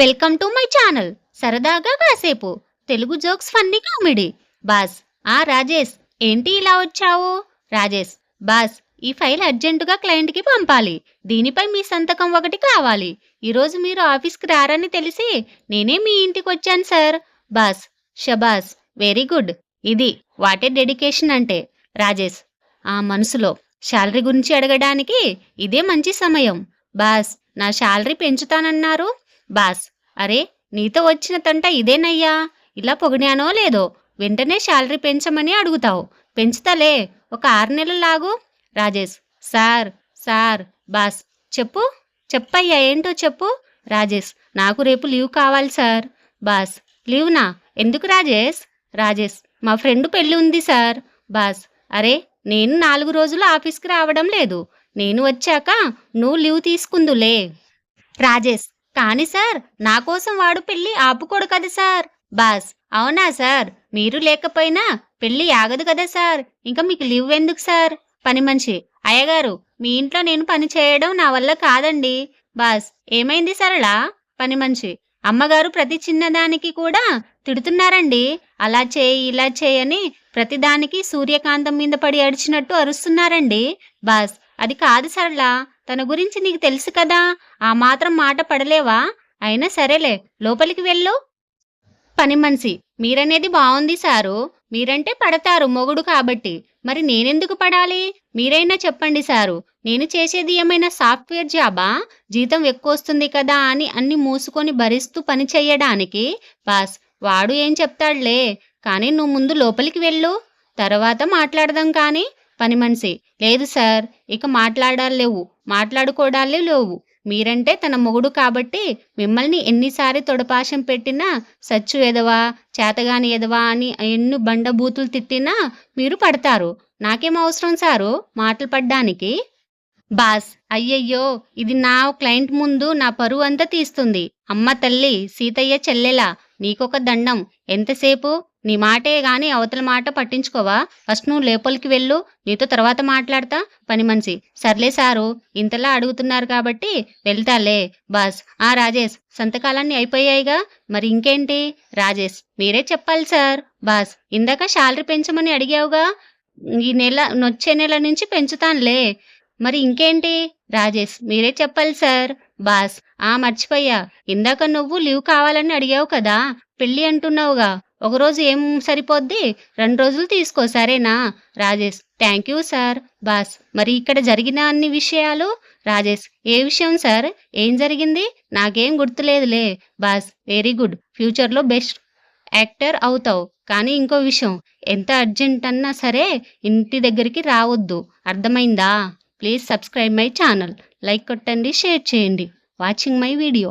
Welcome to my channel. సరదాగా కాసేపు. Telugu jokes funny comedy. Boss ఆ రాజేష్ ఏంటి ఇలా వచ్చావు? రాజేష్ బాస్ ఈ ఫైల్ అర్జెంటుగా క్లయింట్కి పంపాలి. దీనిపై మీ సంతకం ఒకటి కావాలి. ఈరోజు మీరు ఆఫీస్కి రారని తెలిసి నేనే మీ ఇంటికి వచ్చాను సార్. బాస్ షబాస్ వెరీ గుడ్. ఇది వాటే డెడికేషన్ అంటే. రాజేష్ ఆ మనసులో శాలరీ గురించి అడగడానికి ఇదే మంచి సమయం. బాస్ నా శాలరీ పెంచుతానన్నారు. బాస్. అరే నీతో వచ్చిన తంట ఇదేనయ్యా? ఇలా పొగిడానో లేదో? వెంటనే శాలరీ పెంచమని అడుగుతావు. పెంచుతలే. ఒక ఆరు నెలలు లాగు. రాజేష్. Sir sir. బాస్. చెప్పు. చెప్పయ్యా ఏంటో చెప్పు. రాజేష్. నాకు రేపు లీవ్ కావాలి సార్. బాస్. లీవ్నా? ఎందుకు రాజేష్? రాజేష్. మా ఫ్రెండ్ పెళ్ళి ఉంది సార్. బాస్. అరే నేను నాలుగు రోజులు ఆఫీస్కి రావడం లేదు. నేను వచ్చాక నువ్వు లీవ్ తీసుకుందులే. రాజేష్. కానీ సార్ నా కోసం వాడు పెళ్ళి ఆపుకోడు కదా సార్. బాస్ అవునా సార్? మీరు లేకపోయినా పెళ్ళి ఆగదు కదా సార్. ఇంకా మీకు లీవ్ ఎందుకు సార్? పని మనిషి. అయ్యగారు మీ ఇంట్లో నేను పని చేయడం నా వల్ల కాదండి. బాస్ ఏమైంది సరళ? పని మనిషి. అమ్మగారు ప్రతి చిన్నదానికి కూడా తిడుతున్నారండి. అలా చేయి ఇలా చేయని ప్రతిదానికి సూర్యకాంతం మీద పడి అడిచినట్టు అరుస్తున్నారండి. బాస్ అది కాదు సరళ. తన గురించి నీకు తెలుసు కదా ఆ మాత్రం మాట పడలేవా? అయినా సరేలే లోపలికి వెళ్ళు. పని మనిషి మీరనేది బాగుంది సారు. మీరంటే పడతారు మొగుడు కాబట్టి. మరి నేనెందుకు పడాలి? మీరైనా చెప్పండి సారు. నేను చేసేది ఏమైనా సాఫ్ట్వేర్ జాబా? జీతం ఎక్కువ వస్తుంది కదా అని అన్ని మూసుకొని భరిస్తూ పని చెయ్యడానికి? బాస్ వాడు ఏం చెప్తాడులే. కానీ నువ్వు ముందు లోపలికి వెళ్ళు. తర్వాత మాట్లాడదాం కానీ పని మనిషి. లేదు సార్ ఇక మాట్లాడాలి లేవు. మాట్లాడుకోవడాలే లేవు. మీరంటే తన మొగుడు కాబట్టి మిమ్మల్ని ఎన్నిసారి తొడపాశం పెట్టినా సచ్చు ఎదవా చేతగాని ఎదవా అని ఎన్ని బండబూతులు తిట్టినా మీరు పడతారు. నాకేం అవసరం సారు మాటలు పడ్డానికి? బాస్ అయ్యయ్యో ఇది నా క్లయింట్ ముందు నా పరువు అంతా తీస్తుంది. అమ్మ తల్లి సీతయ్య చెల్లెలా నీకొక దండం. ఎంతసేపు? నీ మాటే గాని అవతల మాట పట్టించుకోవా? ఫస్ట్ నువ్వు లోపలికి వెళ్ళు నీతో తర్వాత మాట్లాడతా. పని మనిషి. సర్లే సారు ఇంతలా అడుగుతున్నారు కాబట్టి వెళ్తాలే. బాస్. ఆ రాజేష్ సంతకాలన్నీ అయిపోయాయిగా? మరి ఇంకేంటి? రాజేష్ మీరే చెప్పాలి సార్. బాస్ ఇందాక శాలరీ పెంచమని అడిగావుగా? ఈ నెల వచ్చే నెల నుంచి పెంచుతానులే. మరి ఇంకేంటి? రాజేష్ మీరే చెప్పాలి సార్. బాస్ ఆ మర్చిపోయా. ఇందాక నువ్వు లీవ్ కావాలని అడిగావు కదా? పెళ్ళి అంటున్నావుగా. ఒకరోజు ఏం సరిపోద్ది? రెండు రోజులు తీసుకో సరేనా? Rajesh thank you sir boss మరి ఇక్కడ జరిగిన అన్ని విషయాలు? రాజేష్ ఏ విషయం సార్ ఏం జరిగింది? నాకేం గుర్తులేదులే. బాస్ వెరీ గుడ్ ఫ్యూచర్లో బెస్ట్ యాక్టర్ అవుతావు. కానీ ఇంకో విషయం ఎంత అర్జెంట్ అన్నా సరే ఇంటి దగ్గరికి రావద్దు. అర్థమైందా? Please subscribe my channel like కొట్టండి షేర్ చేయండి. Watching my video